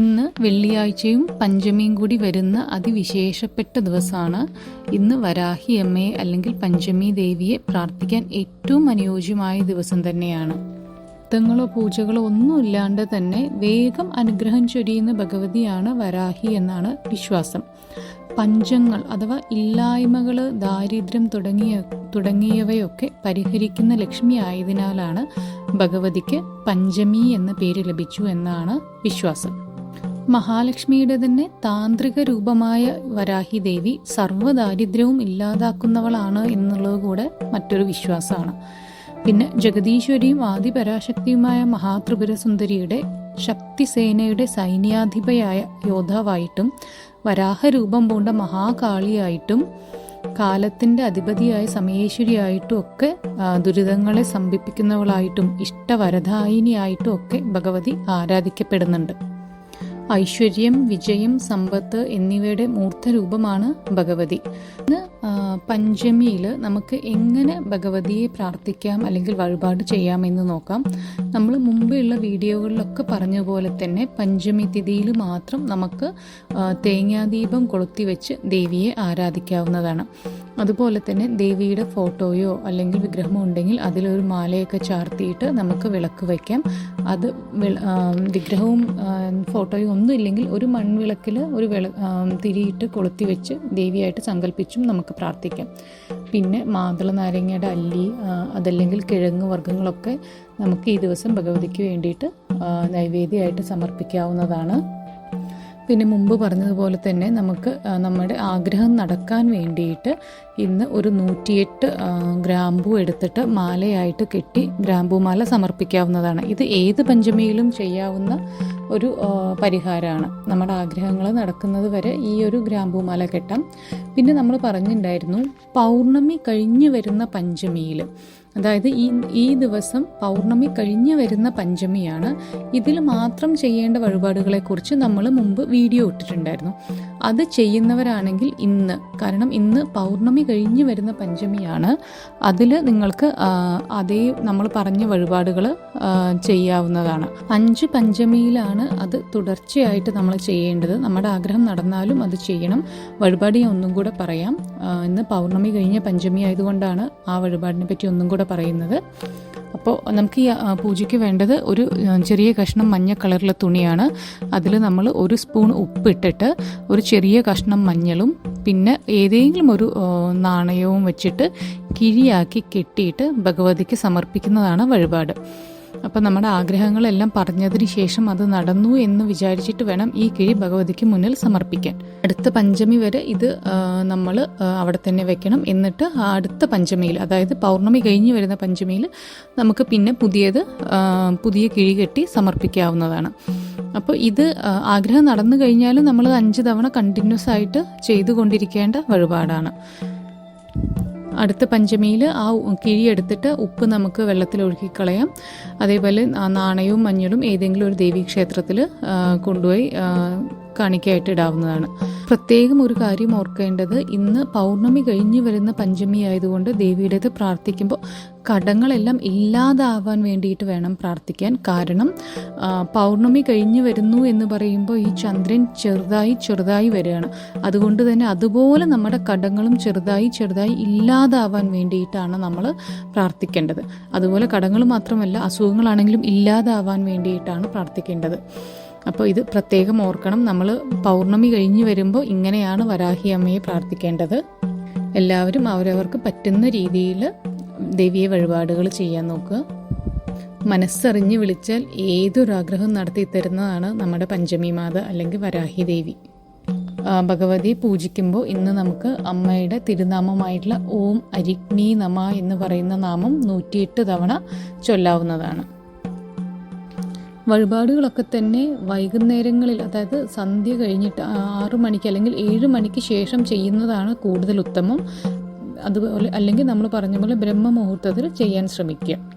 ഇന്ന് വെള്ളിയാഴ്ചയും പഞ്ചമിയും കൂടി വരുന്ന അതിവിശേഷപ്പെട്ട ദിവസമാണ്. ഇന്ന് വരാഹി അമ്മയെ അല്ലെങ്കിൽ പഞ്ചമി ദേവിയെ പ്രാർത്ഥിക്കാൻ ഏറ്റവും അനുയോജ്യമായ ദിവസം തന്നെയാണ്. വ്രതങ്ങളോ പൂജകളോ ഒന്നുമില്ലാണ്ട് തന്നെ വേഗം അനുഗ്രഹം ചൊരിയുന്ന ഭഗവതിയാണ് വരാഹി എന്നാണ് വിശ്വാസം. പഞ്ചങ്ങൾ അഥവാ ഇല്ലായ്മകൾ ദാരിദ്ര്യം തുടങ്ങിയ തുടങ്ങിയവയൊക്കെ പരിഹരിക്കുന്ന ലക്ഷ്മി ആയതിനാലാണ് ഭഗവതിക്ക് പഞ്ചമി എന്ന പേര് ലഭിച്ചു എന്നാണ് വിശ്വാസം. മഹാലക്ഷ്മിയുടെ തന്നെ താന്ത്രിക രൂപമായ വരാഹി ദേവി സർവദാരിദ്ര്യവും ഇല്ലാതാക്കുന്നവളാണ് എന്നുള്ളത് കൂടെ മറ്റൊരു വിശ്വാസമാണ്. പിന്നെ ജഗദീശ്വരിയും ആദിപരാശക്തിയുമായ മഹാത്രിപുര സുന്ദരിയുടെ ശക്തിസേനയുടെ സൈന്യാധിപയായ യോദ്ധാവായിട്ടും വരാഹരൂപം പൂണ്ട മഹാകാളിയായിട്ടും കാലത്തിന്റെ അധിപതിയായ സമയേശ്വരിയായിട്ടും ഒക്കെ ദുരിതങ്ങളെ സംഭിപ്പിക്കുന്നവളായിട്ടും ഇഷ്ടവരദായിനിയായിട്ടും ഒക്കെ ഭഗവതി ആരാധിക്കപ്പെടുന്നുണ്ട്. ഐശ്വര്യം വിജയം സമ്പത്ത് എന്നിവയുടെ മൂർത്തരൂപമാണ് ഭഗവതി. ഇന്ന് പഞ്ചമിയിൽ നമുക്ക് എങ്ങനെ ഭഗവതിയെ പ്രാർത്ഥിക്കാം അല്ലെങ്കിൽ വഴിപാട് ചെയ്യാമെന്ന് നോക്കാം. നമ്മൾ മുമ്പെയുള്ള വീഡിയോകളിലൊക്കെ പറഞ്ഞ പോലെ തന്നെ പഞ്ചമി തിഥിയിൽ മാത്രം നമുക്ക് തേങ്ങാദീപം കൊളുത്തി വെച്ച് ദേവിയെ ആരാധിക്കാവുന്നതാണ്. അതുപോലെ തന്നെ ദേവിയുടെ ഫോട്ടോയോ അല്ലെങ്കിൽ വിഗ്രഹമോ ഉണ്ടെങ്കിൽ അതിലൊരു മാലയൊക്കെ ചാർത്തിയിട്ട് നമുക്ക് വിളക്ക് വയ്ക്കാം. അത് വിഗ്രഹവും ഫോട്ടോയും ഒന്നും ഇല്ലെങ്കിൽ ഒരു മൺവിളക്കിൽ ഒരു വിള തിരിയിട്ട് കൊളുത്തി വെച്ച് ദേവിയായിട്ട് സങ്കല്പിച്ചും നമുക്ക് പ്രാർത്ഥിക്കാം. പിന്നെ മാതള നാരങ്ങയുടെ അല്ലി അതല്ലെങ്കിൽ കിഴങ്ങ് വർഗങ്ങളൊക്കെ നമുക്ക് ഈ ദിവസം ഭഗവതിക്ക് വേണ്ടിയിട്ട് നൈവേദ്യമായിട്ട് സമർപ്പിക്കാവുന്നതാണ്. പിന്നെ മുമ്പ് പറഞ്ഞതുപോലെ തന്നെ നമുക്ക് നമ്മുടെ ആഗ്രഹം നടക്കാൻ വേണ്ടിയിട്ട് ഇന്ന് ഒരു നൂറ്റിയെട്ട് ഗ്രാമ്പു എടുത്തിട്ട് മാലയായിട്ട് കെട്ടി ഗ്രാമ്പുമാല സമർപ്പിക്കാവുന്നതാണ്. ഇത് ഏത് പഞ്ചമിയിലും ചെയ്യാവുന്ന ഒരു പരിഹാരമാണ്. നമ്മുടെ ആഗ്രഹങ്ങൾ നടക്കുന്നത് വരെ ഈ ഒരു ഗ്രാമ്പു മാല കെട്ടാം. പിന്നെ നമ്മൾ പറഞ്ഞിട്ടുണ്ടായിരുന്നു പൗർണമി കഴിഞ്ഞു വരുന്ന പഞ്ചമിയിൽ അതായത് ഈ ഈ ദിവസം പൗർണമി കഴിഞ്ഞു വരുന്ന പഞ്ചമിയാണ്. ഇതിൽ മാത്രം ചെയ്യേണ്ട വഴിപാടുകളെക്കുറിച്ച് നമ്മൾ മുമ്പ് വീഡിയോ ഇട്ടിട്ടുണ്ടായിരുന്നു. അത് ചെയ്യുന്നവരാണെങ്കിൽ ഇന്ന് കാരണം ഇന്ന് പൗർണമി കഴിഞ്ഞ് വരുന്ന പഞ്ചമിയാണ്. അതിൽ നിങ്ങൾക്ക് അതേ നമ്മൾ പറഞ്ഞ വഴിപാടുകൾ ചെയ്യാവുന്നതാണ്. അഞ്ച് പഞ്ചമിയിലാണ് അത് തുടർച്ചയായിട്ട് നമ്മൾ ചെയ്യേണ്ടത്. നമ്മുടെ ആഗ്രഹം നടന്നാലും അത് ചെയ്യണം. വഴിപാട് ഞാൻ ഒന്നും കൂടെ പറയാം. ഇന്ന് പൗർണമി കഴിഞ്ഞ പഞ്ചമി ആയതുകൊണ്ടാണ് ആ വഴിപാടിനെ പറ്റി ഒന്നും കൂടെ പറയുന്നത്. അപ്പോൾ നമുക്ക് ഈ പൂജയ്ക്ക് വേണ്ടത് ഒരു ചെറിയ കഷ്ണം മഞ്ഞ കളറിലെ തുണിയാണ്. അതിൽ നമ്മൾ ഒരു സ്പൂൺ ഉപ്പിട്ടിട്ട് ഒരു ചെറിയ കഷ്ണം മഞ്ഞളും പിന്നെ ഏതെങ്കിലും ഒരു നാണയവും വെച്ചിട്ട് കിഴിയാക്കി കെട്ടിയിട്ട് ഭഗവതിക്ക് സമർപ്പിക്കുന്നതാണ് വഴിപാട്. അപ്പം നമ്മുടെ ആഗ്രഹങ്ങളെല്ലാം പറഞ്ഞതിന് ശേഷം അത് നടന്നു എന്ന് വിചാരിച്ചിട്ട് വേണം ഈ കിഴി ഭഗവതിക്ക് മുന്നിൽ സമർപ്പിക്കാൻ. അടുത്ത പഞ്ചമി വരെ ഇത് നമ്മൾ അവിടെ തന്നെ വെക്കണം. എന്നിട്ട് അടുത്ത പഞ്ചമിയിൽ അതായത് പൗർണമി കഴിഞ്ഞ് വരുന്ന പഞ്ചമിയിൽ നമുക്ക് പിന്നെ പുതിയത് പുതിയ കിഴി കെട്ടി സമർപ്പിക്കാവുന്നതാണ്. അപ്പോൾ ഇത് ആഗ്രഹം നടന്നു കഴിഞ്ഞാലും നമ്മൾ അഞ്ച് തവണ കണ്ടിന്യൂസ് ആയിട്ട് ചെയ്തുകൊണ്ടിരിക്കേണ്ട വഴിപാടാണ്. അടുത്ത പഞ്ചമിയിൽ ആ കിഴിയെടുത്തിട്ട് ഉപ്പ് നമുക്ക് വെള്ളത്തിൽ ഒഴുക്കി കളയാം അതേപോലെ നാണയവും മഞ്ഞളും ഏതെങ്കിലും ഒരു ദേവീക്ഷേത്രത്തിൽ കൊണ്ടുപോയി കാണിക്കയായിട്ട് ഇടാവുന്നതാണ് പ്രത്യേകം ഒരു കാര്യം ഓർക്കേണ്ടത് ഇന്ന് പൗർണമി കഴിഞ്ഞു വരുന്ന പഞ്ചമി ആയതുകൊണ്ട് ദേവിയുടേത് പ്രാർത്ഥിക്കുമ്പോൾ കടങ്ങളെല്ലാം ഇല്ലാതാവാൻ വേണ്ടിയിട്ട് വേണം പ്രാർത്ഥിക്കാൻ. കാരണം പൗർണമി കഴിഞ്ഞു വരുന്നു എന്ന് പറയുമ്പോൾ ഈ ചന്ദ്രൻ ചെറുതായി ചെറുതായി വരികയാണ്. അതുകൊണ്ട് തന്നെ അതുപോലെ നമ്മുടെ കടങ്ങളും ചെറുതായി ചെറുതായി ഇല്ലാതാവാൻ വേണ്ടിയിട്ടാണ് നമ്മൾ പ്രാർത്ഥിക്കേണ്ടത്. അതുപോലെ കടങ്ങൾ മാത്രമല്ല അസുഖങ്ങളാണെങ്കിലും ഇല്ലാതാവാൻ വേണ്ടിയിട്ടാണ് പ്രാർത്ഥിക്കേണ്ടത്. അപ്പോൾ ഇത് പ്രത്യേകം ഓർക്കണം. നമ്മൾ പൗർണമി കഴിഞ്ഞു വരുമ്പോൾ ഇങ്ങനെയാണ് വരാഹി അമ്മയെ പ്രാർത്ഥിക്കേണ്ടത്. എല്ലാവരും അവരവർക്ക് പറ്റുന്ന രീതിയിൽ ദേവിയെ വഴിപാടുകൾ ചെയ്യാൻ നോക്കുക. മനസ്സറിഞ്ഞ് വിളിച്ചാൽ ഏതൊരാഗ്രഹം നടത്തി തരുന്നതാണ് നമ്മുടെ പഞ്ചമി മാത അല്ലെങ്കിൽ വരാഹി ദേവി. ഭഗവതിയെ പൂജിക്കുമ്പോൾ ഇന്ന് നമുക്ക് അമ്മയുടെ തിരുനാമമായിട്ടുള്ള ഓം അരിഗ്നി നമ എന്ന് പറയുന്ന നാമം നൂറ്റിയെട്ട് തവണ ചൊല്ലാവുന്നതാണ്. വഴിപാടുകളൊക്കെ തന്നെ വൈകുന്നേരങ്ങളിൽ അതായത് സന്ധ്യ കഴിഞ്ഞിട്ട് ആറു മണിക്ക് അല്ലെങ്കിൽ ഏഴ് മണിക്ക് ശേഷം ചെയ്യുന്നതാണ് കൂടുതൽ ഉത്തമം. അതുപോലെ അല്ലെങ്കിൽ നമ്മൾ പറഞ്ഞ പോലെ ബ്രഹ്മമുഹൂർത്തത്തിൽ ചെയ്യാൻ ശ്രമിക്കുക.